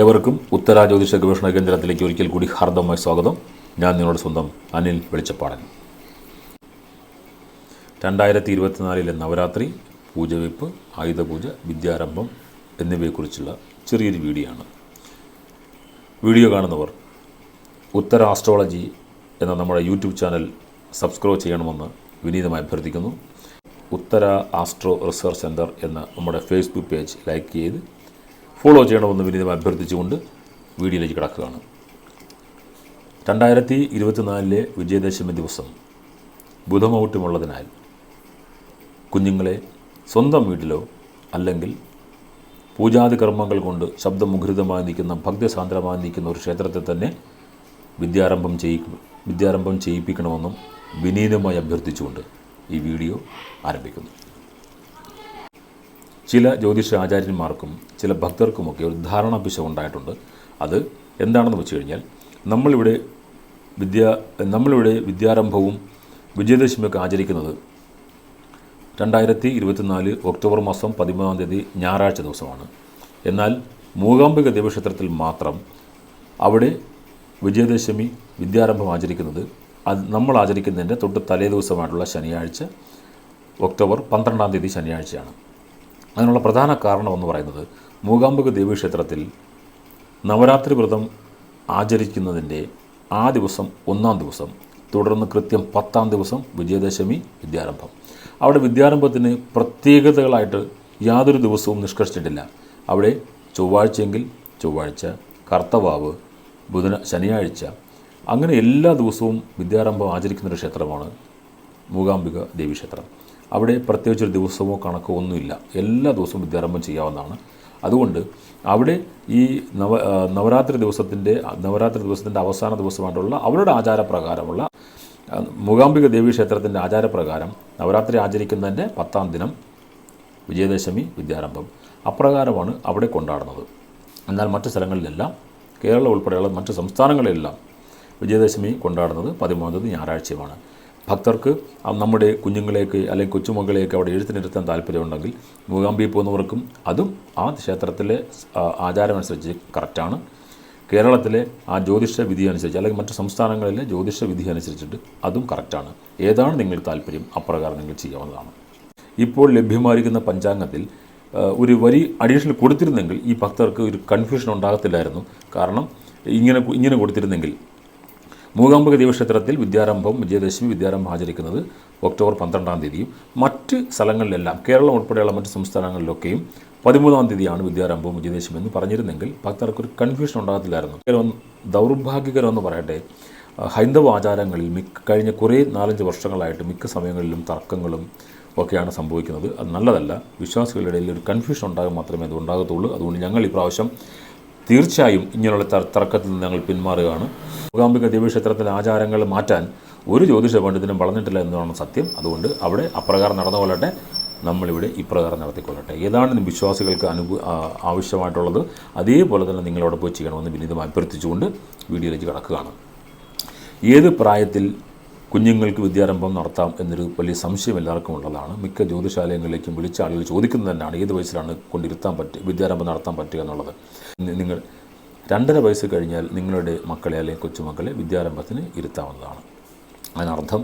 ഏവർക്കും ഉത്തര ജ്യോതിഷ ഗവേഷണ കേന്ദ്രത്തിലേക്ക് ഒരിക്കൽ കൂടി ഹാർദമായി സ്വാഗതം. ഞാൻ നിങ്ങളുടെ സ്വന്തം അനിൽ വെളിച്ചപ്പാടൻ. രണ്ടായിരത്തി ഇരുപത്തിനാലിലെ നവരാത്രി പൂജവെപ്പ് ആയുധപൂജ വിദ്യാരംഭം എന്നിവയെക്കുറിച്ചുള്ള ചെറിയൊരു വീഡിയോ ആണ്. വീഡിയോ കാണുന്നവർ ഉത്തര ആസ്ട്രോളജി എന്ന നമ്മുടെ യൂട്യൂബ് ചാനൽ സബ്സ്ക്രൈബ് ചെയ്യണമെന്ന് വിനീതമായി അഭ്യർത്ഥിക്കുന്നു. ഉത്തര ആസ്ട്രോ റിസർച്ച് സെന്റർ എന്ന നമ്മുടെ ഫേസ്ബുക്ക് പേജ് ലൈക്ക് ചെയ്ത് ഫോളോ ചെയ്യണമെന്ന് വിനീതമായി അഭ്യർത്ഥിച്ചുകൊണ്ട് വീഡിയോയിലേക്ക് കിടക്കുകയാണ്. രണ്ടായിരത്തി ഇരുപത്തിനാലിലെ വിജയദശമി ദിവസം ബുധമൗട്ടുമുള്ളതിനാൽ കുഞ്ഞുങ്ങളെ സ്വന്തം വീട്ടിലോ അല്ലെങ്കിൽ പൂജാതി കർമ്മങ്ങൾ കൊണ്ട് ശബ്ദമുഖരിതമായി നിൽക്കുന്ന ഭക്തിസാന്ദ്രമായി നിൽക്കുന്ന ഒരു ക്ഷേത്രത്തിൽ തന്നെ വിദ്യാരംഭം ചെയ്യിക്കും വിദ്യാരംഭം ചെയ്യിപ്പിക്കണമെന്നും വിനീതമായി അഭ്യർത്ഥിച്ചുകൊണ്ട് ഈ വീഡിയോ ആരംഭിക്കുന്നു. ചില ജ്യോതിഷ ആചാര്യന്മാർക്കും ചില ഭക്തർക്കുമൊക്കെ ഒരു ധാരണ പിശ ഉണ്ടായിട്ടുണ്ട് അത് എന്താണെന്ന് വെച്ച് കഴിഞ്ഞാൽ നമ്മളിവിടെ വിദ്യ നമ്മളിവിടെ വിദ്യാരംഭവും വിജയദശമിയൊക്കെ ആചരിക്കുന്നത് രണ്ടായിരത്തി ഇരുപത്തിനാല് ഒക്ടോബർ മാസം പതിമൂന്നാം തീയതി ഞായറാഴ്ച ദിവസമാണ്. എന്നാൽ മൂകാംബിക ദേവക്ഷേത്രത്തിൽ മാത്രം അവിടെ വിജയദശമി വിദ്യാരംഭം ആചരിക്കുന്നത് അത് നമ്മൾ ആചരിക്കുന്നതിന്റെ തൊട്ട് തലേ ദിവസമായിട്ടുള്ള ശനിയാഴ്ച ഒക്ടോബർ പന്ത്രണ്ടാം തീയതി ശനിയാഴ്ചയാണ്. അതിനുള്ള പ്രധാന കാരണമെന്ന് പറയുന്നത് മൂകാംബിക ദേവീക്ഷേത്രത്തിൽ നവരാത്രി വ്രതം ആചരിക്കുന്നതിന്റെ ആ ദിവസം ഒന്നാം ദിവസം തുടർന്ന് കൃത്യം പത്താം ദിവസം വിജയദശമി വിദ്യാരംഭം. അവിടെ വിദ്യാരംഭത്തിന് പ്രത്യേകതകളായിട്ട് യാതൊരു ദിവസവും നിഷ്കർഷിച്ചിട്ടില്ല. അവിടെ ചൊവ്വാഴ്ചയെങ്കിൽ ചൊവ്വാഴ്ച കർത്തവാവ് ബുധന ശനിയാഴ്ച അങ്ങനെ എല്ലാ ദിവസവും വിദ്യാരംഭം ആചരിക്കുന്ന ഒരു ക്ഷേത്രമാണ് മൂകാംബിക ദേവീക്ഷേത്രം. അവിടെ പ്രത്യേകിച്ചൊരു ദിവസമോ കണക്കോ ഒന്നുമില്ല. എല്ലാ ദിവസവും വിദ്യാരംഭം ചെയ്യാവുന്നതാണ്. അതുകൊണ്ട് അവിടെ ഈ നവ നവരാത്രി ദിവസത്തിന്റെ നവരാത്രി ദിവസത്തിന്റെ അവസാന ദിവസമായിട്ടുള്ള അവരുടെ ആചാരപ്രകാരമുള്ള മൂകാംബിക ദേവി ക്ഷേത്രത്തിന്റെ ആചാരപ്രകാരം നവരാത്രി ആചരിക്കുന്നതിന്റെ പത്താം ദിനം വിജയദശമി വിദ്യാരംഭം അപ്രകാരമാണ് അവിടെ കൊണ്ടാടുന്നത്. എന്നാൽ മറ്റ് സ്ഥലങ്ങളിലെല്ലാം കേരളം ഉൾപ്പെടെയുള്ള മറ്റ് സംസ്ഥാനങ്ങളിലെല്ലാം വിജയദശമി കൊണ്ടാടുന്നത് പതിമൂന്നാം തീയതി ഞായറാഴ്ചയുമാണ്. ഭക്തർക്ക് നമ്മുടെ കുഞ്ഞുങ്ങളെയൊക്കെ അല്ലെങ്കിൽ കൊച്ചുമക്കളെയൊക്കെ അവിടെ എഴുത്തിനിരുത്താൻ താല്പര്യമുണ്ടെങ്കിൽ മൂകാംബി പോകുന്നവർക്കും അതും ആ ക്ഷേത്രത്തിലെ ആചാരമനുസരിച്ച് കറക്റ്റാണ്. കേരളത്തിലെ ആ ജ്യോതിഷ വിധി അനുസരിച്ച് അല്ലെങ്കിൽ മറ്റ് സംസ്ഥാനങ്ങളിലെ ജ്യോതിഷ വിധി അനുസരിച്ചിട്ട് അതും കറക്റ്റാണ്. ഏതാണ് നിങ്ങൾ താല്പര്യം? അപ്രകാരം നിങ്ങൾ ചെയ്യാവുന്നതാണ്. ഇപ്പോൾ ലഭ്യമായിരിക്കുന്ന പഞ്ചാംഗത്തിൽ ഒരു വരി അഡീഷണൽ കൊടുത്തിരുന്നെങ്കിൽ ഈ ഭക്തർക്ക് ഒരു കൺഫ്യൂഷൻ ഉണ്ടാകത്തില്ലായിരുന്നു. കാരണം ഇങ്ങനെ ഇങ്ങനെ കൊടുത്തിരുന്നെങ്കിൽ മൂകാംബിക ദേവക്ഷേത്രത്തിൽ വിദ്യാരംഭം വിജയദശമി വിദ്യാരംഭം ആചരിക്കുന്നത് ഒക്ടോബർ പന്ത്രണ്ടാം തീയതിയും മറ്റ് സ്ഥലങ്ങളിലെല്ലാം കേരളം ഉൾപ്പെടെയുള്ള മറ്റ് സംസ്ഥാനങ്ങളിലൊക്കെയും പതിമൂന്നാം തീയതിയാണ് വിദ്യാരംഭവും വിജയദശമി എന്ന് പറഞ്ഞിരുന്നെങ്കിൽ ഭക്തർക്കൊരു കൺഫ്യൂഷൻ ഉണ്ടാകത്തില്ലായിരുന്നു. ദൗർഭാഗ്യകരമെന്ന് പറയട്ടെ ഹൈന്ദവ ആചാരങ്ങളിൽ മിക്ക കഴിഞ്ഞ കുറേ നാലഞ്ച് വർഷങ്ങളായിട്ട് മിക്ക സമയങ്ങളിലും തർക്കങ്ങളും ഒക്കെയാണ് സംഭവിക്കുന്നത്. അത് നല്ലതല്ല. വിശ്വാസികളുടെ ഇടയിൽ ഒരു കൺഫ്യൂഷൻ ഉണ്ടാകാൻ മാത്രമേ അത് ഉണ്ടാകത്തുള്ളൂ. അതുകൊണ്ട് ഞങ്ങൾ ഈ പ്രാവശ്യം തീർച്ചയായും ഇങ്ങനെയുള്ള തർ- തർക്കത്തിൽ നിന്ന് ഞങ്ങൾ പിന്മാറുകയാണ്. മൂകാംബിക ദേവീക്ഷേത്രത്തിലെ ആചാരങ്ങൾ മാറ്റാൻ ഒരു ജ്യോതിഷ പണ്ഡിതനും വളർന്നിട്ടില്ല എന്നതാണ് സത്യം. അതുകൊണ്ട് അവിടെ അപ്രകാരം നടന്നുകൊള്ളട്ടെ നമ്മളിവിടെ ഇപ്രകാരം നടത്തിക്കൊള്ളട്ടെ. ഏതാണ് വിശ്വാസികൾക്ക് അനുഭവ ആവശ്യമായിട്ടുള്ളത് അതേപോലെ തന്നെ നിങ്ങളവിടെ പോയി ചെയ്യണമെന്ന് വിനീതമായി അഭ്യർത്ഥിച്ചുകൊണ്ട് വീഡിയോയിലേക്ക് കടക്കുകയാണ്. ഏത് പ്രായത്തിൽ കുഞ്ഞുങ്ങൾക്ക് വിദ്യാരംഭം നടത്താം എന്നൊരു വലിയ സംശയം എല്ലാവർക്കും ഉള്ളതാണ്. മിക്ക ജ്യോതിശാലയങ്ങളിലേക്കും വിളിച്ച ആളുകൾ ചോദിക്കുന്നത് തന്നെയാണ് ഏത് വയസ്സിലാണ് കൊണ്ടിരുത്താൻ പറ്റുക വിദ്യാരംഭം നടത്താൻ പറ്റുക എന്നുള്ളത്. നിങ്ങൾ രണ്ടര വയസ്സ് കഴിഞ്ഞാൽ നിങ്ങളുടെ മക്കളെ അല്ലെങ്കിൽ കൊച്ചുമക്കളെ വിദ്യാരംഭത്തിന് ഇരുത്താവുന്നതാണ്. അതിനർത്ഥം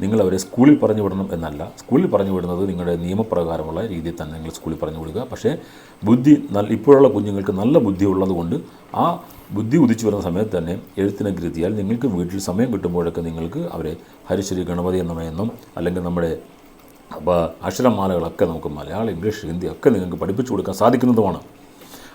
നിങ്ങൾ അവരെ സ്കൂളിൽ പറഞ്ഞു വിടണം എന്നല്ല. സ്കൂളിൽ പറഞ്ഞു വിടുന്നത് നിങ്ങളുടെ നിയമപ്രകാരമുള്ള രീതിയിൽ തന്നെ നിങ്ങൾ സ്കൂളിൽ പറഞ്ഞു കൊടുക്കുക പക്ഷേ ബുദ്ധി നല്ല ഇപ്പോഴുള്ള കുഞ്ഞുങ്ങൾക്ക് നല്ല ബുദ്ധി ഉള്ളതുകൊണ്ട് ആ ബുദ്ധി ഉദിച്ചു വരുന്ന സമയത്ത് തന്നെ എഴുത്തിനൊക്കെ ഇരുത്തിയാൽ നിങ്ങൾക്ക് വീട്ടിൽ സമയം കിട്ടുമ്പോഴൊക്കെ നിങ്ങൾക്ക് അവരെ ഹരിശ്രീ ഗണപതി എന്നമയെന്നും അല്ലെങ്കിൽ നമ്മുടെ അപ്പോൾ അക്ഷരമാലകളൊക്കെ നമുക്ക് മലയാളം ഇംഗ്ലീഷ് ഹിന്ദി ഒക്കെ നിങ്ങൾക്ക് പഠിപ്പിച്ചു കൊടുക്കാൻ സാധിക്കുന്നതുമാണ്.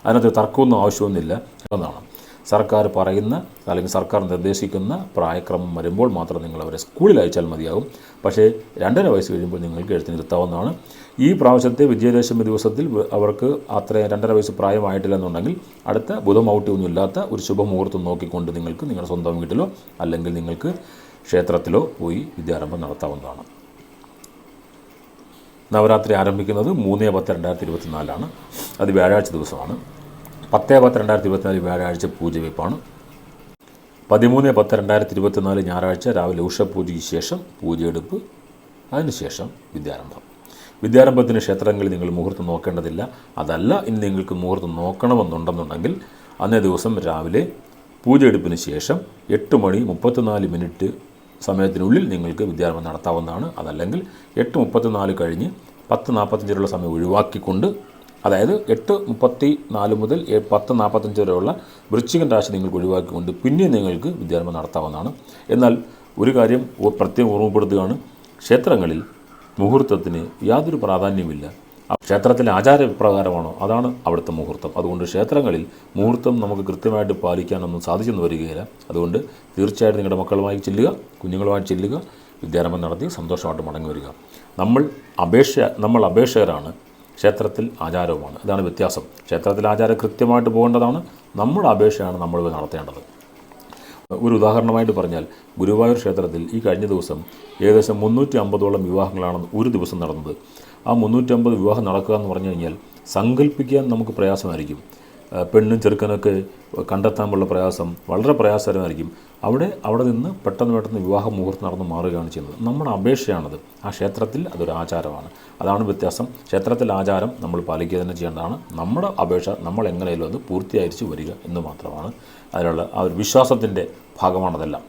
അതിനകത്ത് തർക്കമൊന്നും ആവശ്യമൊന്നുമില്ല എന്നാണ് സർക്കാർ പറയുന്ന അല്ലെങ്കിൽ സർക്കാർ നിർദ്ദേശിക്കുന്ന പ്രായക്രമം വരുമ്പോൾ മാത്രം നിങ്ങൾ അവരെ സ്കൂളിൽ അയച്ചാൽ മതിയാകും. പക്ഷേ രണ്ടര വയസ്സ് കഴിയുമ്പോൾ നിങ്ങൾക്ക് എഴുത്തിനിരുത്താവുന്നതാണ് ഈ പ്രാവശ്യത്തെ വിജയദശമി ദിവസത്തിൽ അവർക്ക് അത്ര രണ്ടര വയസ്സ് പ്രായമായിട്ടില്ലെന്നുണ്ടെങ്കിൽ അടുത്ത ബുധമൗട്യമൊന്നും ഇല്ലാത്ത ഒരു ശുഭമുഹൂർത്തം നോക്കിക്കൊണ്ട് നിങ്ങൾക്ക് നിങ്ങളുടെ സ്വന്തം വീട്ടിലോ അല്ലെങ്കിൽ നിങ്ങൾക്ക് ക്ഷേത്രത്തിലോ പോയി വിദ്യാരംഭം നടത്താവുന്നതാണ്. നവരാത്രി ആരംഭിക്കുന്നത് മൂന്ന് പത്ത് രണ്ടായിരത്തി ഇരുപത്തിനാലാണ്. അത് വ്യാഴാഴ്ച ദിവസമാണ്. പത്ത് പത്ത് രണ്ടായിരത്തി ഇരുപത്തിനാല് വ്യാഴാഴ്ച പൂജവെപ്പാണ് പതിമൂന്ന് പത്ത് രണ്ടായിരത്തി ഇരുപത്തിനാല് ഞായറാഴ്ച രാവിലെ ഉഷപൂജയ്ക്ക് ശേഷം പൂജയെടുപ്പ്. അതിനുശേഷം വിദ്യാരംഭം. വിദ്യാരംഭത്തിന് ക്ഷേത്രങ്ങളിൽ നിങ്ങൾ മുഹൂർത്തം നോക്കേണ്ടതില്ല. അതല്ല ഇനി നിങ്ങൾക്ക് മുഹൂർത്തം നോക്കണമെന്നുണ്ടെന്നുണ്ടെങ്കിൽ അന്നേ ദിവസം രാവിലെ പൂജയെടുപ്പിന് ശേഷം എട്ട് മണി മുപ്പത്തിനാല് മിനിറ്റ് സമയത്തിനുള്ളിൽ നിങ്ങൾക്ക് വിദ്യാരംഭം നടത്താവുന്നതാണ്. അതല്ലെങ്കിൽ എട്ട് മുപ്പത്തിനാല് കഴിഞ്ഞ് പത്ത് നാൽപ്പത്തഞ്ചിലുള്ള സമയം ഒഴിവാക്കിക്കൊണ്ട് അതായത് എട്ട് മുപ്പത്തി നാല് മുതൽ പത്ത് നാൽപ്പത്തഞ്ച് വരെയുള്ള വൃശ്ചികൻ രാശി നിങ്ങൾക്ക് ഒഴിവാക്കിക്കൊണ്ട് പിന്നെയും നിങ്ങൾക്ക് വിദ്യാരംഭം നടത്താവുന്നതാണ്. എന്നാൽ ഒരു കാര്യം പ്രത്യേകം ഓർമ്മപ്പെടുത്തുകയാണ്. ക്ഷേത്രങ്ങളിൽ മുഹൂർത്തത്തിന് യാതൊരു പ്രാധാന്യമില്ല ക്ഷേത്രത്തിലെ ആചാരപ്രകാരമാണോ? അതാണ് അവിടുത്തെ മുഹൂർത്തം. അതുകൊണ്ട് ക്ഷേത്രങ്ങളിൽ മുഹൂർത്തം നമുക്ക് കൃത്യമായിട്ട് പാലിക്കാനൊന്നും സാധിച്ചെന്ന് വരികയില്ല. അതുകൊണ്ട് തീർച്ചയായിട്ടും നിങ്ങളുടെ മക്കളുമായി ചെല്ലുക കുഞ്ഞുങ്ങളുമായി ചെല്ലുക വിദ്യാരംഭം നടത്തി സന്തോഷമായിട്ട് മടങ്ങി വരിക. നമ്മൾ അപേക്ഷ നമ്മൾ അപേക്ഷകരാണ്. ക്ഷേത്രത്തിൽ ആചാരവുമാണ്. ഇതാണ് വ്യത്യാസം. ക്ഷേത്രത്തിൽ ആചാരം കൃത്യമായിട്ട് പോകേണ്ടതാണ്. നമ്മുടെ അപേക്ഷയാണ് നമ്മൾ നടത്തേണ്ടത്. ഒരു ഉദാഹരണമായിട്ട് പറഞ്ഞാൽ ഗുരുവായൂർ ക്ഷേത്രത്തിൽ ഈ കഴിഞ്ഞ ദിവസം ഏകദേശം മുന്നൂറ്റി അമ്പതോളം വിവാഹങ്ങളാണ് ഒരു ദിവസം നടന്നത്. ആ മുന്നൂറ്റമ്പത് വിവാഹം നടക്കുക എന്ന് പറഞ്ഞു കഴിഞ്ഞാൽ സങ്കല്പിക്കാൻ നമുക്ക് പ്രയാസമായിരിക്കും. പെണ്ണും ചെറുക്കനൊക്കെ കണ്ടെത്താനുള്ള പ്രയാസം വളരെ പ്രയാസകരമായിരിക്കും. അവിടെ അവിടെ നിന്ന് പെട്ടെന്ന് പെട്ടെന്ന് വിവാഹ മുഹൂർത്തം നടന്ന് മാറുകയാണ് ചെയ്യുന്നത്. നമ്മുടെ അപേക്ഷയാണത്. ആ ക്ഷേത്രത്തിൽ അതൊരു ആചാരമാണ്. അതാണ് വ്യത്യാസം. ക്ഷേത്രത്തിൽ ആചാരം നമ്മൾ പാലിക്കുക തന്നെ ചെയ്യേണ്ടതാണ്. നമ്മുടെ അപേക്ഷ നമ്മൾ എങ്ങനെയാലും അത് പൂർത്തിയായിരിച്ചു വരിക എന്ന് മാത്രമാണ് അതിനുള്ള ആ ഒരു വിശ്വാസത്തിന്റെ ഭാഗമാണതെല്ലാം.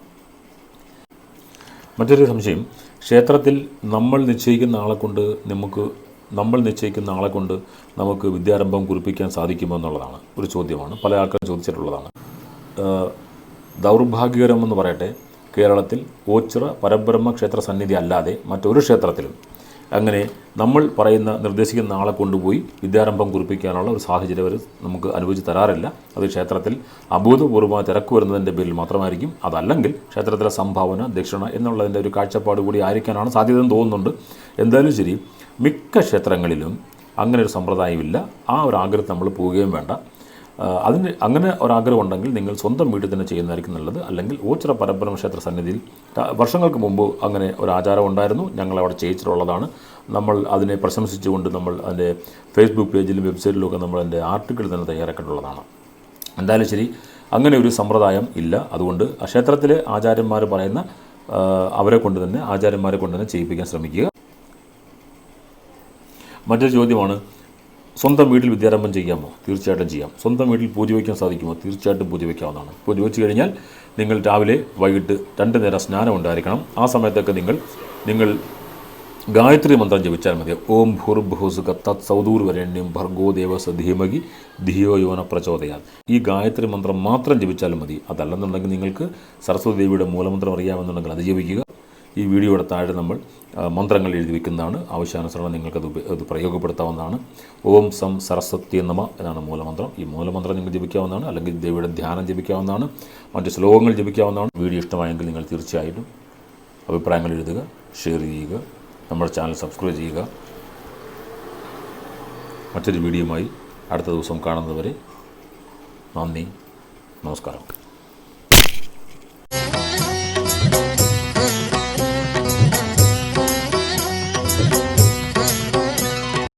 മറ്റൊരു സംശയം. ക്ഷേത്രത്തിൽ നമ്മൾ നിശ്ചയിക്കുന്ന ആളെ കൊണ്ട് നമുക്ക് നമ്മൾ നിശ്ചയിക്കുന്ന ആളെ കൊണ്ട് നമുക്ക് വിദ്യാരംഭം കുറിപ്പിക്കാൻ സാധിക്കുമോ എന്നുള്ളതാണ്. ഒരു ചോദ്യമാണ്. പല ആൾക്കാരും ചോദിച്ചിട്ടുള്ളതാണ്. ദൗർഭാഗ്യകരമെന്ന് പറയട്ടെ കേരളത്തിൽ ഓച്ചിറ പരബ്രഹ്മ ക്ഷേത്ര സന്നിധി അല്ലാതെ മറ്റൊരു ക്ഷേത്രത്തിലും അങ്ങനെ നമ്മൾ പറയുന്ന നിർദ്ദേശിക്കുന്ന ആളെ കൊണ്ടുപോയി വിദ്യാരംഭം കുറിപ്പിക്കാനുള്ള ഒരു സാഹചര്യം അവർ നമുക്ക് അനുവദിച്ച് തരാറില്ല. അത് ക്ഷേത്രത്തിൽ അഭൂതപൂർവമായ തിരക്ക് വരുന്നതിന്റെ പേരിൽ മാത്രമായിരിക്കും. അതല്ലെങ്കിൽ ക്ഷേത്രത്തിലെ സംഭാവന ദക്ഷിണ എന്നുള്ളതിന്റെ ഒരു കാഴ്ചപ്പാട് കൂടി ആയിരിക്കാനാണ് സാധ്യത എന്ന് തോന്നുന്നുണ്ട്. എന്തായാലും ശരി മിക്ക ക്ഷേത്രങ്ങളിലും അങ്ങനെ ഒരു സമ്പ്രദായമില്ല. ആ ഒരു ആഗ്രഹം നമ്മൾ പോവുകയും വേണ്ട. അതിന് അങ്ങനെ ഒരാഗ്രഹം ഉണ്ടെങ്കിൽ നിങ്ങൾ സ്വന്തം വീട്ടിൽ തന്നെ ചെയ്യുന്നതായിരിക്കും നല്ലത്. അല്ലെങ്കിൽ ഓച്ചിറ പരബ്രഹ്മ ക്ഷേത്ര സന്നിധിയിൽ വർഷങ്ങൾക്ക് മുമ്പ് അങ്ങനെ ഒരു ആചാരം ഉണ്ടായിരുന്നു. ഞങ്ങൾ അവിടെ ചെയ്യിച്ചിട്ടുള്ളതാണ്. നമ്മൾ അതിനെ പ്രശംസിച്ചുകൊണ്ട് നമ്മൾ അതിന്റെ ഫേസ്ബുക്ക് പേജിലും വെബ്സൈറ്റിലും ഒക്കെ നമ്മൾ അതിന്റെ ആർട്ടിക്കിൾ തന്നെ തയ്യാറാക്കിയിട്ടുള്ളതാണ്. എന്തായാലും ശരി അങ്ങനെ ഒരു സമ്പ്രദായം ഇല്ല. അതുകൊണ്ട് ക്ഷേത്രത്തിലെ ആചാര്യന്മാർ പറയുന്ന അവരെ കൊണ്ട് തന്നെ ആചാര്യന്മാരെ കൊണ്ട് തന്നെ ചെയ്യിപ്പിക്കാൻ ശ്രമിക്കുക. മറ്റൊരു ചോദ്യമാണ് സ്വന്തം വീട്ടിൽ വിദ്യാരംഭം ചെയ്യാമോ? തീർച്ചയായിട്ടും ചെയ്യാം. സ്വന്തം വീട്ടിൽ പൂജ വയ്ക്കാൻ സാധിക്കുമോ? തീർച്ചയായിട്ടും പൂജ വയ്ക്കാവുന്നതാണ്. പൂജ വെച്ച് കഴിഞ്ഞാൽ നിങ്ങൾ രാവിലെ വൈകിട്ട് രണ്ട് നേരം സ്നാനം ഉണ്ടായിരിക്കണം. ആ സമയത്തൊക്കെ നിങ്ങൾ നിങ്ങൾ ഗായത്രി മന്ത്രം ജപിച്ചാൽ മതി. ഓം ഭൂർഭൂസുക തത് സൗദൂർ വരണ്യം ഭർഗോ ദേവസ ധീമകി ധിയോ യോന പ്രചോദയാൽ ഈ ഗായത്രി മന്ത്രം മാത്രം ജപിച്ചാലും മതി. അതല്ലെന്നുണ്ടെങ്കിൽ നിങ്ങൾക്ക് സരസ്വതി ദേവിയുടെ മൂലമന്ത്രം അറിയാമെന്നുണ്ടെങ്കിൽ അത് ജപിക്കുക. ഈ വീഡിയോയുടെ താഴെ നമ്മൾ മന്ത്രങ്ങൾ എഴുതി വയ്ക്കുന്നതാണ് ആവശ്യാനുസരണം നിങ്ങൾക്കത് അത് പ്രയോഗപ്പെടുത്താവുന്നതാണ്. ഓം സം സരസ്വതി നമ എന്നാണ് മൂലമന്ത്രം. ഈ മൂലമന്ത്രം നിങ്ങൾ ജപിക്കാവുന്നതാണ്. അല്ലെങ്കിൽ ദേവിയുടെ ധ്യാനം ജപിക്കാവുന്നതാണ്. മറ്റ് ശ്ലോകങ്ങൾ ജപിക്കാവുന്നതാണ്. വീഡിയോ ഇഷ്ടമായെങ്കിൽ നിങ്ങൾ തീർച്ചയായിട്ടും അഭിപ്രായങ്ങൾ എഴുതുക ഷെയർ ചെയ്യുക നമ്മുടെ ചാനൽ സബ്സ്ക്രൈബ് ചെയ്യുക. മറ്റൊരു വീഡിയോയുമായി അടുത്ത ദിവസം കാണുന്നതുവരെ നന്ദി നമസ്കാരം.